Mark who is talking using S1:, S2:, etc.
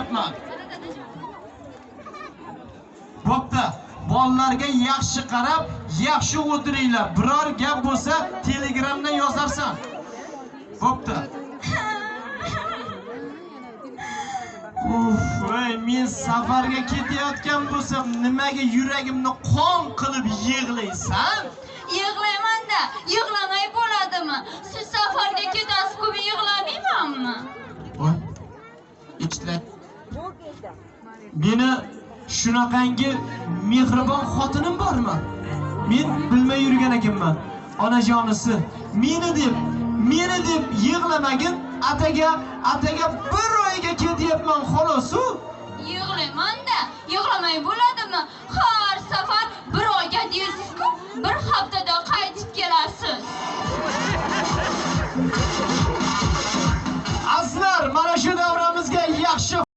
S1: ketyapman bo'pti bolalarga yaxshi qarab yaxshi o'tiringlar biror gap bo'lsa telegramdan yozarsan. Bo'pti voy men safarga ketayotgan bo'lsam nimaga yuragimni qon qilib yig'laysan?
S2: Yig'laymanda, yig'lamay bo'ladimi? Siz safarga ketasiz-ku, men yig'lamaymanmi?
S1: voy ichla meni shunaqangi mehribon xotinim bormi? Men bilmay yurgan ekanman. Onajonisi meni deb meni deb yig'lamagin ataga ataga bir oyga ketyapman xolosu.
S2: Yig'laymanda yig'lamay bo'ladimi? Har safar bir oyga deysizku bir haftada qaytib kelasiz.
S1: Aslar mana shu davramizga yaxshi